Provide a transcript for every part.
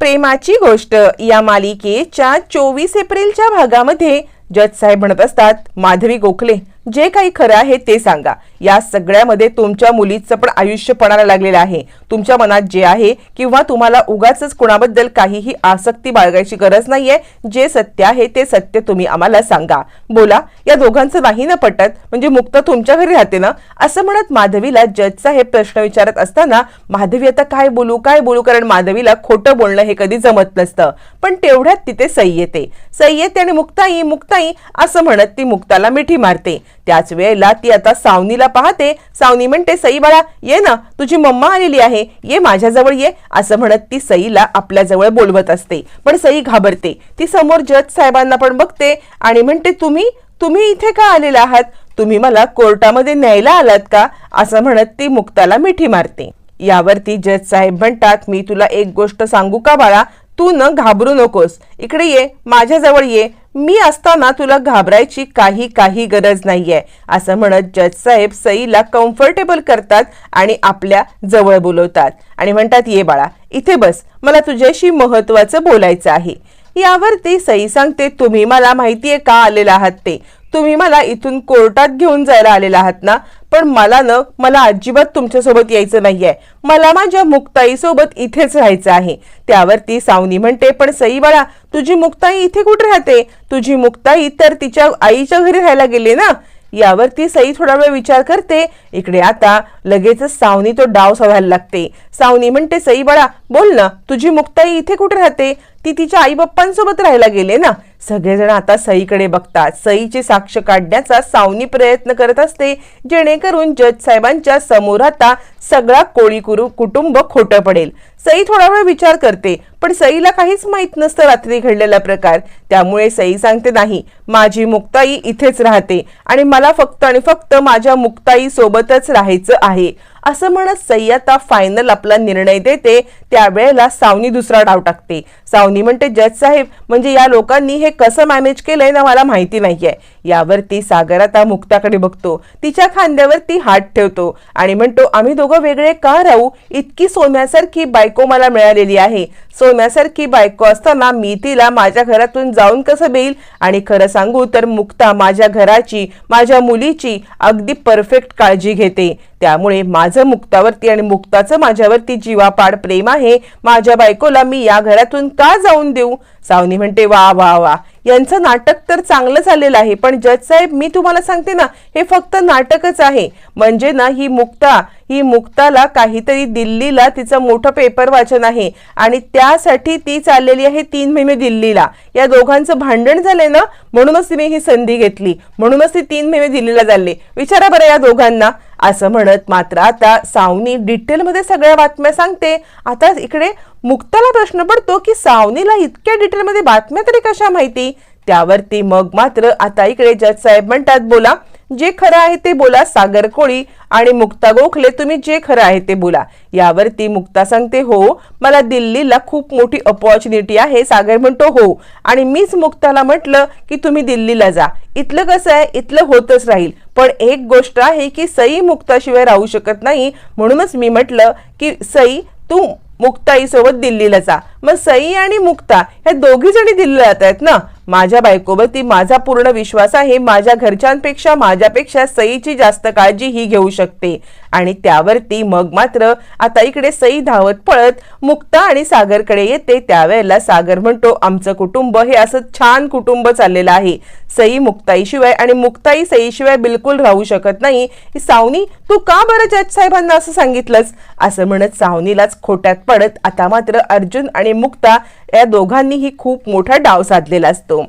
प्रेमाची गोष्ट या मालिकेच्या चोवीस एप्रिलच्या भागामध्ये जज साहेब म्हणत असतात माधवी गोखले जे काही खरं आहे ते सांगा. या सगळ्यामध्ये तुमच्या मुलीचं पण आयुष्य पणाला लागलेलं आहे. तुमच्या मनात जे आहे किंवा तुम्हाला उगाच कुणाबद्दल काहीही आसक्ती बाळगायची गरज नाहीये. जे सत्य आहे ते सत्य तुम्ही आम्हाला सांगा. बोला या दोघांचं नाही ना पटत? म्हणजे मुक्त तुमच्या घरी राहते ना? असं म्हणत माधवीला जजचा हे प्रश्न विचारत असताना माधवी आता काय बोलू काय बोलू? कारण माधवीला खोटं बोलणं हे कधी जमत नसतं. पण तेवढ्यात तिथे सई येते सई येते आणि मुक्ताई मुक्ताई असं म्हणत ती मुक्ताला मिठी मारते. त्याच वेळेला ती आता सावनीला पाहते सावनी म्हणते सई बाळा ये ना तुझी मम्मा आलेली आहे ये माझ्याजवळ ये असं म्हणत ती सईला आपल्याजवळ बोलवत असते. पण सई घाबरते. ती समोर जज साहेबांना पण बघते आणि म्हणते तुम्ही तुम्ही इथे का आलेला आहात? तुम्ही मला कोर्टामध्ये न्यायला आलात का? असं म्हणत ती मुक्ताला मिठी मारते. यावरती जज साहेब म्हणतात मी तुला एक गोष्ट सांगू का बाळा? तू न घाबरू नकोस. इकडे ये माझ्याजवळ ये. मी असताना तुला घाबरायची काही काही गरज नाहीये असं म्हणत जज साहेब सईला कम्फर्टेबल करतात आणि आपल्या जवळ बोलवतात. आणि म्हणतात ये बाळा इथे बस मला तुझ्याशी महत्वाचं बोलायचं आहे. यावरती सई सांगते तुम्ही मला माहितीये का आलेला आहात ते? तुम्ही मला इथून कोर्टात घेऊन जायला आलेला आहात ना? पण मला न मला अजिबात तुमच्यासोबत यायचं नाहीये. मला माझ्या मुक्ताईसोबत इथेच राहायचं आहे. त्यावरती सावनी म्हणते पण सई बाळा तुझी मुक्ताई इथे कुठे राहते? तुझी मुक्ताई तर तिच्या आईच्या घरी राहायला गेली ना? यावरती सई थोडा वेळ विचार करते. इकडे आता लगेचच सावनी तो डाव साधायला लागते. सावनी म्हणते सई बाळा बोल ना तुझी मुक्ताई इथे कुठे राहते? ती तिच्या आई बाप्पांसोबत राहायला गेले ना? सगळेजण आता सईकडे बघतात. सईची साक्ष काढण्याचा सावनी प्रयत्न करत असते जेणेकरून जज साहेबांच्या समोर आता सगळा कोळी कुरु कुटुंब खोटं पडेल. सई थोडा वेळ विचार करते पण सईला काहीच माहीत नसतं रात्री घडलेला प्रकार. त्यामुळे सई सांगते नाही माझी मुक्ताई इथेच राहते आणि मला फक्त आणि फक्त माझ्या मुक्ताई सोबतच राहायचं आहे. असं म्हणत सय्यता फायनल आपला निर्णय देते त्यावेळेला सावनी दुसरा डाव टाकते. सावनी म्हणते जज साहेब म्हणजे या लोकांनी हे कसं मॅनेज केलंय ना मला माहिती नाहीये. यावरती सागर आता मुक्ताकडे बघतो. तिच्या खांद्यावरती हात ठेवतो आणि म्हणतो आम्ही दोघं वेगळे का राहू? इतकी सोन्यासारखी बायको मला मिळालेली आहे. सोन्यासारखी बायको असताना मी तिला माझ्या घरातून जाऊन कसं बेईल? आणि खरंच सांगू तर मुक्ता माझ्या घराची माझ्या मुलीची अगदी परफेक्ट काळजी घेते. त्यामुळे माझं मुक्तावरती आणि मुक्ताचं माझ्यावरती जीवापाड प्रेम आहे. माझ्या बायकोला मी या घरातून का जाऊन देऊ? सावनी म्हणते वा वा वा. यांचं नाटक तर चांगलं झालेलं आहे पण जज साहेब मी तुम्हाला सांगते ना हे फक्त नाटकच आहे. म्हणजे ना ही मुक्ता ही मुक्ताला काहीतरी दिल्लीला तिचं मोठं पेपर वाचन आहे आणि त्यासाठी ती चाललेली आहे तीन महिने दिल्लीला. या दोघांचं भांडण झालंय ना म्हणूनच तिने ही संधी घेतली. म्हणूनच ती तीन महिने दिल्लीला चालले. विचारा बरं या दोघांना असं म्हणत मात्र आता सावनी डिटेलमध्ये सगळ्या बातम्या सांगते. आता इकडे मुक्ताला प्रश्न पडतो की सावनीला इतक्या डिटेलमध्ये बातम्या तरी कशा माहिती? त्यावरती मग मात्र आता इकडे जज साहेब म्हणतात बोला जे खरं आहे ते बोला सागर कोळी आणि मुक्ता गोखले तुम्ही जे खरं आहे ते बोला. यावरती मुक्ता सांगते हो मला दिल्लीला खूप मोठी अपॉर्च्युनिटी आहे. सागर म्हणतो हो. आणि मीच मुक्ताला म्हटलं की तुम्ही दिल्लीला जा. इथलं कसं आहे? इथलं होतच राहील. पण एक गोष्ट आहे की सई मुक्ताशिवाय राहू शकत नाही. म्हणूनच मी म्हटलं की सई तू मुक्ताईसोबत दिल्लीला जा. मग सई आणि मुक्ता ह्या दोघी जणी दिल्लीला जात आहेत ना? माझ्या बायकोवरती माझा पूर्ण विश्वास आहे. माझ्या घरच्यांपेक्षा माझ्यापेक्षा सईची जास्त काळजी ही घेऊ शकते. आणि त्यावरती मग मात्र आता इकडे सई धावत पळत मुक्ता आणि सागरकडे येते. त्यावेळेला सागर म्हणतो आमचं कुटुंब हे असं छान कुटुंब चाललेलं आहे. सई मुक्ताईशिवाय आणि मुक्ताई सईशिवाय बिलकुल राहू शकत नाही. सावनी तू का बरं जज साहेबांना असं सांगितलंस? असं म्हणत सावनीलाच खोट्यात पडत आता मात्र अर्जुन आणि मुक्ता या दोघांनीही खूप मोठा डाव साधलेला असतो.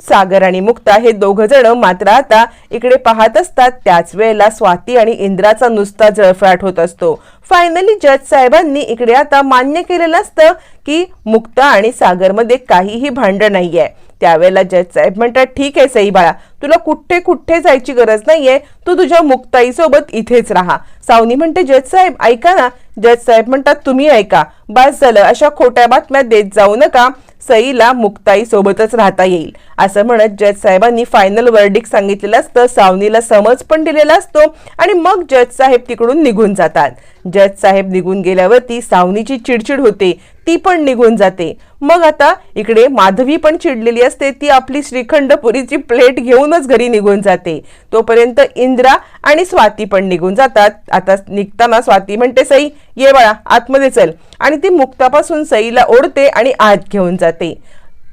सागर आणि मुक्ता हे दोघ जण मात्र आता इकडे पाहत असतात. त्याच वेळेला स्वाती आणि इंद्राचा नुसता जळफळाट होत असतो. फायनली जज साहेबांनी इकडे आता मान्य केलेलं असतं की मुक्ता आणि सागरमध्ये काहीही भांडण नाहीये. त्यावेळेला जज साहेब म्हणतात ठीक आहे सई बाळा तुला कुठे कुठे जायची गरज नाहीये. तू तुझ्या मुक्ताई सोबत इथेच राहा. सावनी म्हणते जज साहेब ऐका ना. जज साहेब म्हणतात तुम्ही ऐका. बस झालं. अशा खोट्या बातम्या देत जाऊ नका. सईला मुक्ताई सोबतच राहता येईल. असं म्हणत जज साहेबांनी फायनल वर्डिक सांगितलेलं असतं सावनीला समज पण दिलेला असतो आणि मग जज साहेब तिकडून निघून जातात. जज साहेब निघून गेल्यावरती सावनीची चिडचिड होते. ती पण निघून जाते. मग आता इकडे माधवी पण चिडलेली असते. ती आपली श्रीखंड पुरीची प्लेट घेऊनच घरी निघून जाते. तोपर्यंत इंद्रा आणि स्वाती पण निघून जातात. आता निघताना स्वाती म्हणते सई ये बाळा आतमध्ये चल. आणि ती मुक्तापासून सईला ओढते आणि आत घेऊन जाते.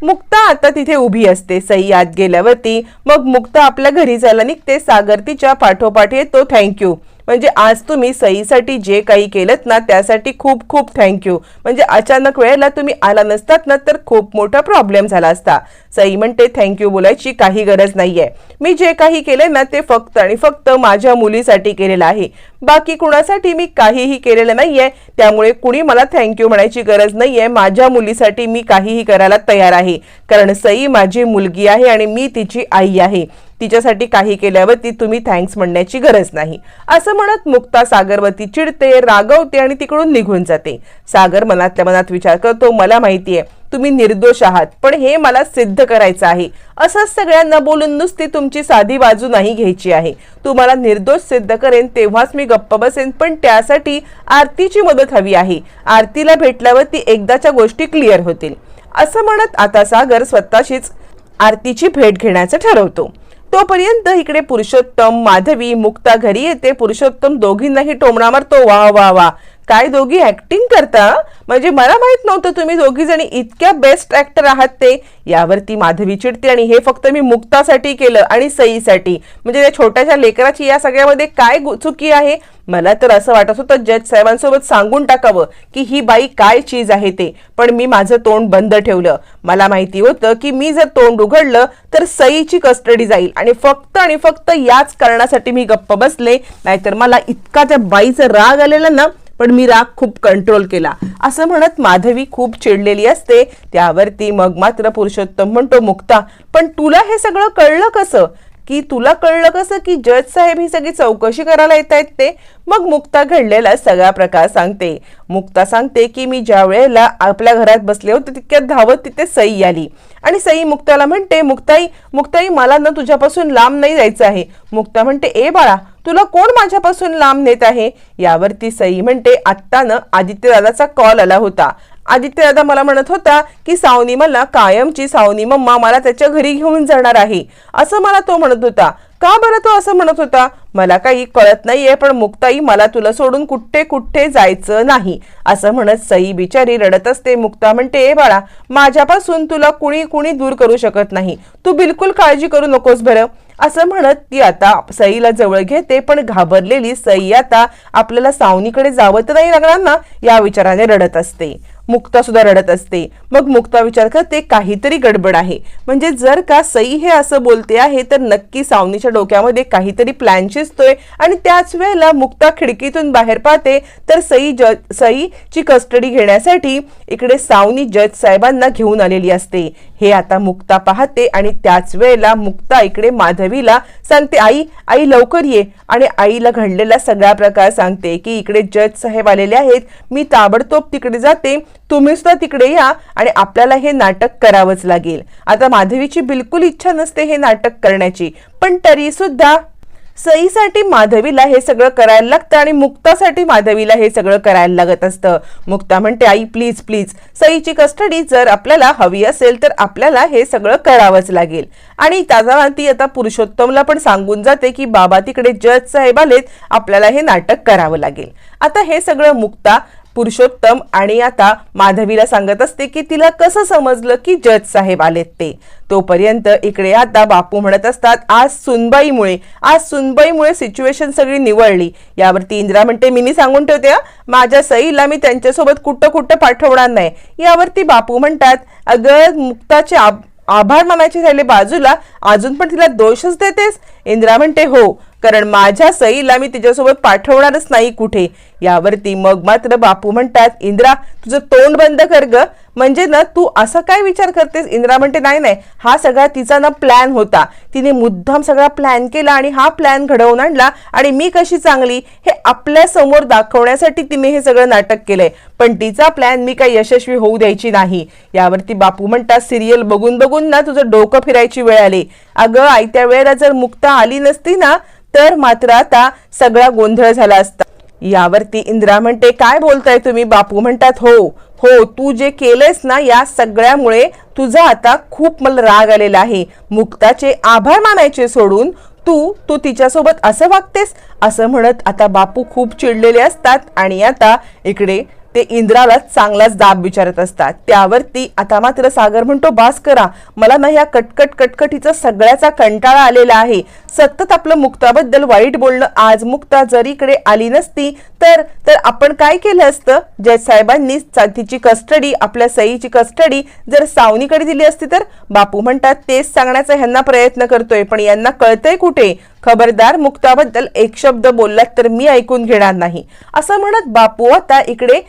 मुक्ता आता तिथे उभी असते. सई आत गेल्यावरती मग मुक्ता आपल्या घरी जायला निघते. सागर तिच्या पाठोपाठ येतो. थँक्यू. म्हणजे आज तुम्ही सईसाठी जे काही केलं ना त्यासाठी खूप खूप थँक्यू म्हणजे अचानक वेळेला तुम्ही आला नसतात ना तर खूप मोठा प्रॉब्लेम झाला असता. सई म्हणते थँक्यू बोलायची काही गरज नाहीये. मी जे काही केले ना ते फक्त आणि फक्त माझ्या मुलीसाठी केलेलं आहे. बाकी कुणासाठी मी काहीही केलेलं नाहीये त्यामुळे कुणी मला थँक्यू म्हणायची गरज नाहीये. माझ्या मुलीसाठी मी काहीही करायला तयार आहे. कारण सई माझी मुलगी आहे आणि मी तिची आई आहे. तिच्यासाठी काही केल्यावरती तुम्ही थँक्स म्हणण्याची गरज नाही. असं म्हणत मुक्ता सागरवरती चिडते रागवते आणि तिकडून निघून जाते. सागर मनातल्या मनात विचार करतो मला माहितीये तुम्ही निर्दोष आहात पण हे मला सिद्ध करायचं आहे. असंच सगळ्यांना बोलून नुसती तुमची साधी बाजू नाही घ्यायची आहे. तुम्हाला निर्दोष सिद्ध करेन तेव्हाच मी गप्प बसेन पण त्यासाठी आरतीची मदत हवी आहे. आरतीला भेटल्यावर ती एकदाच्या गोष्टी क्लिअर होतील. असं म्हणत आता सागर स्वतःशीच आरतीची भेट घेण्याचं ठरवतो. तोपर्यंत इकडे पुरुषोत्तम माधवी मुक्ता घरी येते. पुरुषोत्तम दोघींनाही टोमणा मारतो वा वा वा. काय दोघी ऍक्टिंग करता? म्हणजे मला माहीत नव्हतं तुम्ही दोघी जणी इतक्या बेस्ट ऍक्टर आहात ते. यावरती माधवी चिडते आणि हे फक्त मी मुक्तासाठी केलं आणि सईसाठी. म्हणजे त्या छोट्याशा लेकराची या सगळ्यामध्ये काय गु- चुकी आहे? मला तर असं वाटत होतं जज साहेबांसोबत सांगून टाकावं की ही बाई काय चीज आहे ते. पण मी माझं तोंड बंद ठेवलं. मला माहिती होतं की मी जर तोंड उघडलं तर सईची कस्टडी जाईल आणि फक्त आणि फक्त याच कारणासाठी मी गप्प बसले. नाहीतर मला इतका त्या बाईचा राग आलेला ना पण मी राग खूप कंट्रोल केला. असं म्हणत माधवी खूप चिडलेली असते. त्यावरती मग मात्र पुरुषोत्तम म्हणतो मुक्ता पण तुला हे सगळं कळलं कसं? की तुला कळलं कसं की जज साहेब ही सगळी चौकशी करायला येत आहेत ते? मग मुक्ता घडलेला सगळा प्रकार सांगते. मुक्ता सांगते की मी ज्या वेळेला आपल्या घरात बसले होते तितक्यात धावत तिथे सई आली. आणि सई मुक्ताला म्हणते मुक्ताई मुक्ताई मला ना तुझ्यापासून लांब नाही जायचं आहे. मुक्ता म्हणते ए बाळा तुला कोण माझ्यापासून लांब नेत आहे? यावरती सई म्हणते आत्तानं आदित्यदादाचा कॉल आला होता. आदित्यदादा मला म्हणत होता की सावनी मला कायमची सावनी मम्मा मला त्याच्या घरी घेऊन जाणार आहे. असं मला तो म्हणत होता. का बरं तो असं म्हणत होता? मला काही कळत नाहीये पण मुक्ताई मला तुला सोडून कुठे कुठे जायचं नाही. असं म्हणत सई बिचारी रडत असते. मुक्ता म्हणते ए बाळा माझ्यापासून तुला कुणी कुणी दूर करू शकत नाही. तू बिलकुल काळजी करू नकोस बरं. असं म्हणत ती आता सईला जवळ घेते पण घाबरलेली सई आता आपल्याला सावनीकडे जावं तर नाही लागणार ना या विचाराने रडत असते. मुक्ता सुद्धा रडत असते. मग मुक्ता विचार करते काहीतरी गडबड आहे. म्हणजे जर का सई हे असं बोलते आहे तर नक्की सावनीच्या डोक्यामध्ये काहीतरी प्लॅन शिजतोय आणि त्याच वेळेला मुक्ता खिडकीतून बाहेर पाहते तर सई जज सईची कस्टडी घेण्यासाठी इकडे सावनी जज साहेबांना घेऊन आलेली असते. हे आता मुक्ता पाहते आणि त्याच वेळेला मुक्ता इकडे माधवीला सांगते आई आई लवकर ये. आणि आईला घडलेला सगळा प्रकार सांगते की इकडे जज साहेब आलेले आहेत. मी ताबडतोब तिकडे जाते. तुम्ही सुद्धा तिकडे या आणि आपल्याला हे नाटक करावंच लागेल. आता माधवीची बिलकुल इच्छा नसते हे नाटक करण्याची. पण तरी सुद्धा सईसाठी माधवीला हे सगळं करायला लागतं आणि मुक्तासाठी माधवीला हे सगळं करायला लागत असतं. मुक्ता म्हणते आई प्लीज प्लीज सईची कस्टडी जर आपल्याला हवी असेल तर आपल्याला हे सगळं करावंच लागेल. आणि त्याचा ती आता पुरुषोत्तमला पण सांगून जाते की बाबा तिकडे जज साहेब आलेत. आपल्याला हे नाटक करावं लागेल. आता हे सगळं मुक्ता पुरुषोत्तम आणि आता माधवीला सांगत असते की तिला कसं समजलं की जज साहेब आलेत ते. तोपर्यंत इकडे आता बापू म्हणत असतात आज सुनबाईमुळे आज सुनबाईमुळे सिच्युएशन सगळी निवळली. यावरती इंदिरा म्हणते मी सांगून ठेवते माझ्या सईला मी त्यांच्यासोबत कुठं कुठं पाठवणार नाही. यावरती बापू म्हणतात अगं मुक्ताचे आब- आभार मानायचे झाले बाजूला अजून पण तिला दोषच देतेस? इंदिरा म्हणते हो कारण माझ्या सईला मी तिच्यासोबत पाठवणारच नाही कुठे. यावरती मग मात्र बापू म्हणतात इंद्रा तुझं तोंड बंद कर ग. म्हणजे ना तू असा काय विचार करतेस? इंद्रा म्हणते नाही नाही. हा सगळा तिचा ना प्लॅन होता. तिने मुद्दाम सगळा प्लॅन केला आणि हा प्लॅन घडवून आणला आणि मी कशी चांगली? हे आपल्यासमोर दाखवण्यासाठी तिने हे सगळं नाटक केलंय. पण तिचा प्लॅन मी काही यशस्वी होऊ द्यायची नाही. यावरती बापू म्हणतात सिरियल बघून बघून ना तुझं डोकं फिरायची वेळ आली. अगं आयत्या वेळेला जर मुक्ता आली नसती ना तर मात्र आता सगळा गोंधळ झाला असता. यावरती इंदिरा म्हणते काय बोलताय तुम्ही? बापू म्हणतात हो हो तू जे केलंयस ना या सगळ्यामुळे तुझा आता खूप मला राग आलेला आहे. मुक्ताचे आभार मानायचे सोडून तू तू तिच्यासोबत असं वागतेस? असं म्हणत आता बापू खूप चिडलेले असतात आणि आता इकडे ते इंद्राला चांगलाच दाब विचारत असतात. त्यावरती आता मात्र सागर म्हणतो बास करा मला ना या कटकट कटकटीचा सगळ्याचा कंटाळा आलेला आहे. सतत आपलं मुक्ताबद्दल वाईट बोलणं आज मुक्ता जर इकडे आली नसती तर तर आपण काय केलं असतं? जय साहेबांनी चा- तिची कस्टडी आपल्या सईची कस्टडी जर सावनीकडे दिली असती तर? बापू म्हणतात तेच सांगण्याचा ह्यांना प्रयत्न करतोय पण यांना कळतंय कुठे? खबरदार मुक्ताबद्दल एक शब्द बोललात तर मी ऐकून घेणार नाही. असं म्हणत बापू आता इकडे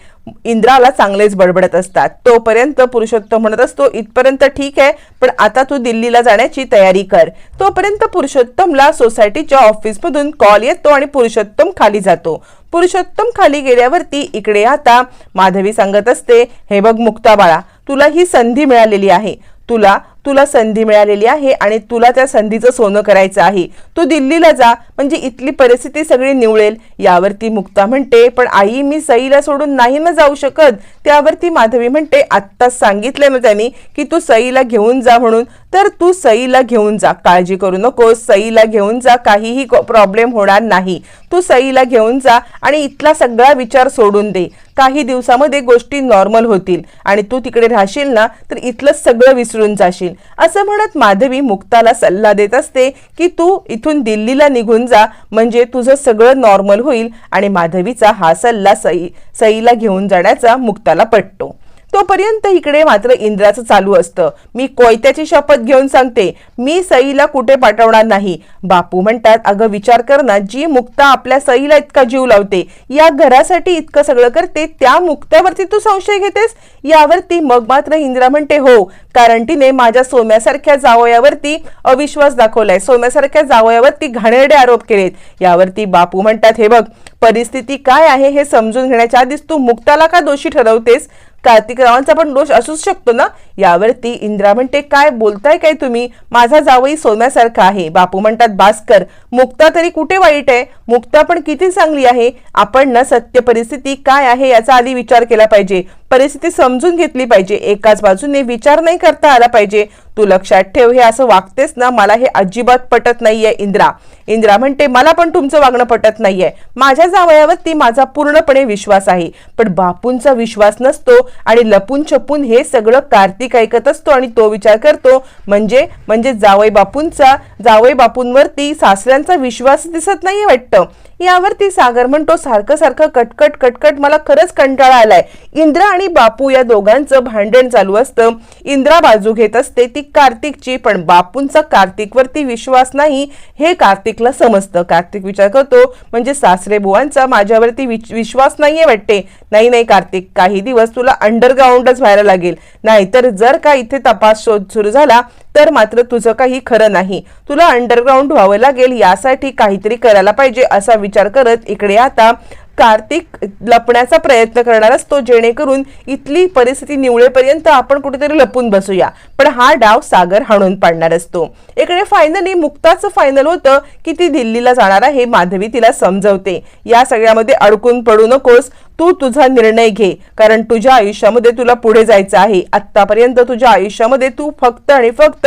इंद्राला चांगलेच बडबडत असतात. तोपर्यंत पुरुषोत्तम म्हणत असतो इथपर्यंत ठीक आहे पण आता तू दिल्लीला जाण्याची तयारी कर. तोपर्यंत पुरुषोत्तमला सोसायटीच्या ऑफिसमधून कॉल येतो आणि पुरुषोत्तम खाली जातो. पुरुषोत्तम खाली गेल्यावरती इकडे आता माधवी सांगत असते हे बघ मुक्ता बाळा तुला ही संधी मिळालेली आहे. तुला तुला संधी मिळालेली आहे आणि तुला त्या संधीचं सोनं करायचं आहे. तू दिल्लीला जा म्हणजे इथली परिस्थिती सगळी निवळेल. यावरती मुक्ता म्हणते पण आई मी सईला सोडून नाही ना जाऊ शकत. त्यावरती माधवी म्हणते आत्ताच सांगितलंय ना त्यांनी की तू सईला घेऊन जा म्हणून. तर तू सईला घेऊन जा काळजी करू नको सईला घेऊन जा काहीही प्रॉब्लेम होणार नाही. तू सईला घेऊन जा आणि इथला सगळा विचार सोडून दे. काही दिवसामध्ये गोष्टी नॉर्मल होतील आणि तू तिकडे राहशील ना तर इथलं सगळं विसरून जाशील. असं म्हणत माधवी मुक्ताला सल्ला देत असते की तू इथून दिल्लीला निघून जा म्हणजे तुझं सगळं नॉर्मल होईल आणि माधवीचा हा सल्ला सई सईला घेऊन जाण्याचा मुक्ताला पटतो. तोपर्यंत इकडे मात्र इंद्राचं चालू असतं. मी कोयत्याची शपथ घेऊन सांगते. मी सईला कुठे पाठवणार नाही? बापू म्हणतात अगं विचार कर ना जी मुक्ता आपल्या सईला इतका जीव लावते या घरासाठी इतकं सगळं करते त्या मुक्त्यावरती तू संशय घेतेस? यावरती मग मात्र इंद्रा म्हणते हो कारण तिने माझ्या सोम्यासारख्या जावयावरती अविश्वास दाखवलाय. सोम्यासारख्या जावयावरती घाणेरडे आरोप केलेत. यावरती बापू म्हणतात हे बघ परिस्थिती काय आहे हे समजून घेण्याच्या आधीच तू मुक्ताला का दोषी ठरवतेस? कार्तिक रावांचा पण दोष असूच शकतो ना? यावरती इंद्रा म्हणते काय बोलताय काय तुम्ही? माझा जावई सोन्यासारखा आहे. बापू म्हणतात भास्कर मुक्ता तरी कुठे वाईट आहे? मुक्ता पण किती चांगली आहे? आपण ना सत्य परिस्थिती काय आहे याचा आधी विचार केला पाहिजे. परिस्थिती समजून घेतली पाहिजे. एकाच बाजूने विचार नाही करता आला पाहिजे. तू लक्षात ठेव हे असं वागतेस ना मला हे अजिबात पटत नाहीये इंद्रा. इंद्रा म्हणते मला पण तुमचं वागणं पटत नाहीये. माझ्या जावयावरती माझा पूर्णपणे विश्वास आहे. पण बापूंचा विश्वास नसतो आणि लपून छपून हे सगळं कार्तिक ऐकत असतो आणि तो विचार करतो म्हणजे म्हणजे जावई बापूंचा जावई बापूंवरती सासऱ्यांचा विश्वास दिसत नाही वाटतं. यावरती सागर म्हणतो सारखं सारखं कटकट कटकट मला खरंच कंटाळा आलाय. इंद्रा आणि बापू या दोघांचं भांडण चालू असतं. इंद्रा बाजू घेत असते ती कार्तिकची पण बापूंचा कार्तिकवरती विश्वास नाही. हे कार्तिकला समजतं. कार्तिक विचार करतो म्हणजे सासरे बुवांचा माझ्यावरती विच- विश्वास नाहीये वाटते. नाही नाही कार्तिक काही दिवस तुला अंडरग्राऊंडच व्हायला लागेल. नाहीतर जर का इथे तपास शोध सुरू झाला तर मात्र तुझं काही खरं नाही. तुला अंडरग्राऊंड व्हावं लागेल यासाठी काहीतरी करायला पाहिजे असा विचार करत इकडे आता कार्तिक लपण्याचा प्रयत्न करणार असतो जेणेकरून इथली परिस्थिती निवळेपर्यंत आपण कुठेतरी लपून बसूया. पण हा डाव सागर हाणून पाडणार असतो. इकडे फायनली मुक्ताचं फायनल होतं की ती दिल्लीला जाणार आहे माधवी तिला समजवते. या सगळ्यामध्ये अडकून पडू नकोस तू तुझा निर्णय घे. कारण तुझ्या आयुष्यामध्ये तुला पुढे जायचं आहे. आतापर्यंत तुझ्या आयुष्यामध्ये तू फक्त आणि फक्त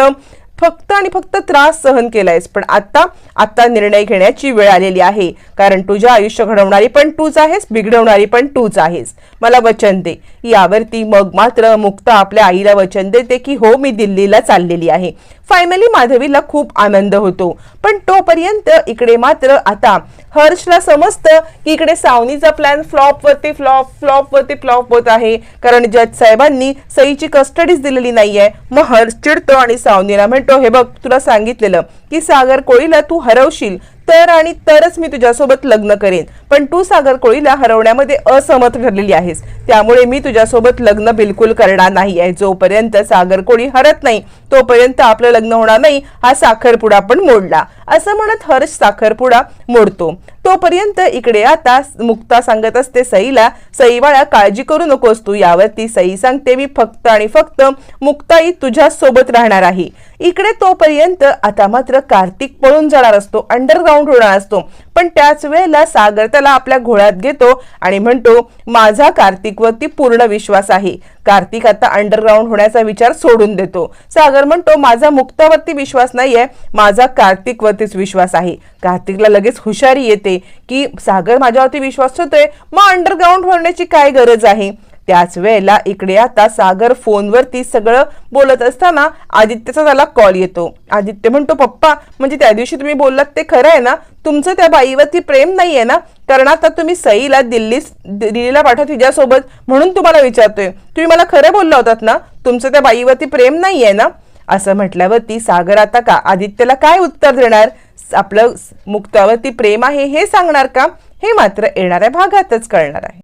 फक्त आणि फक्त त्रास सहन केलायस पण आता आता निर्णय घेण्याची वेळ आलेली आहे. कारण तुझ्या आयुष्य घडवणारी पण तूच आहेस बिघडवणारी पण तूच आहेस. मला वचन दे. यावरती मग मात्र मुक्ता आपल्या आईला वचन देते की हो मी दिल्लीला चाललेली आहे. फायनली माधवीला खूप आनंद होतो. पण तोपर्यंत इकडे मात्र आता हर्षला समजतं की इकडे सावनीचा प्लॅन फ्लॉप वरती फ्लॉप फ्लॉप वरती फ्लॉप होत आहे. कारण जज साहेबांनी सईची कस्टडीज दिलेली नाहीये. मग हर्ष चिडतो आणि सावनीला म्हणतो हे बघ तुला सांगितलेलं की सागर कोळीला तू हरवशील. तर आणि तरच मी तुझ्यासोबत लग्न करेन. पण तू सागर कोळीला हरवण्यामध्ये असमर्थ ठरलेली आहेस. त्यामुळे मी तुझ्यासोबत लग्न बिलकुल करणार नाही आहे जोपर्यंत सागर कोळी हरत नाही तोपर्यंत आपलं लग्न होणार नाही हा साखरपुडा पण मोडला. असं म्हणत हर्ष साखरपुडा मोडतो. तोपर्यंत इकडे आता मुक्ता सांगत असते सईला सई बाळा काळजी करू नकोस तू यावरती सई सांगते मी फक्त आणि फक्त मुक्ताई तुझ्या सोबत राहणार आहे. इकडे तोपर्यंत आता मात्र कार्तिक पळून जाणार असतो अंडरग्राऊंड होणार असतो. पण त्याच वेळेला सागर त्याला आपल्या घोळ्यात घेतो आणि म्हणतो माझा कार्तिकवरती पूर्ण विश्वास आहे. कार्तिक आता अंडरग्राऊंड होण्याचा विचार सोडून देतो. सागर म्हणतो माझा मुक्तावरती विश्वास नाहीये माझा कार्तिकवरतीच विश्वास आहे. कार्तिकला लगेच हुशारी येते की सागर माझ्यावरती विश्वास ठेवतोय मग अंडरग्राऊंड होण्याची काय गरज आहे? त्याच वेळेला इकडे आता सागर फोनवरती सगळं बोलत असताना आदित्यचा त्याला कॉल येतो. आदित्य म्हणतो पप्पा म्हणजे त्या दिवशी तुम्ही बोललात ते खरं आहे ना? तुमचं त्या बाईवरती प्रेम नाहीये ना? कारण आता तुम्ही सईला दिल्ली दिल्लीला पाठवा तिच्यासोबत म्हणून तुम्हाला विचारतोय. तुम्ही मला खरं बोलला होतात ना? तुमचं त्या बाईवरती प्रेम नाहीये ना? असं म्हटल्यावरती सागर आता का आदित्यला काय उत्तर देणार? आपलं मुक्तावरती प्रेम आहे हे सांगणार का? हे मात्र येणाऱ्या भागातच कळणार आहे.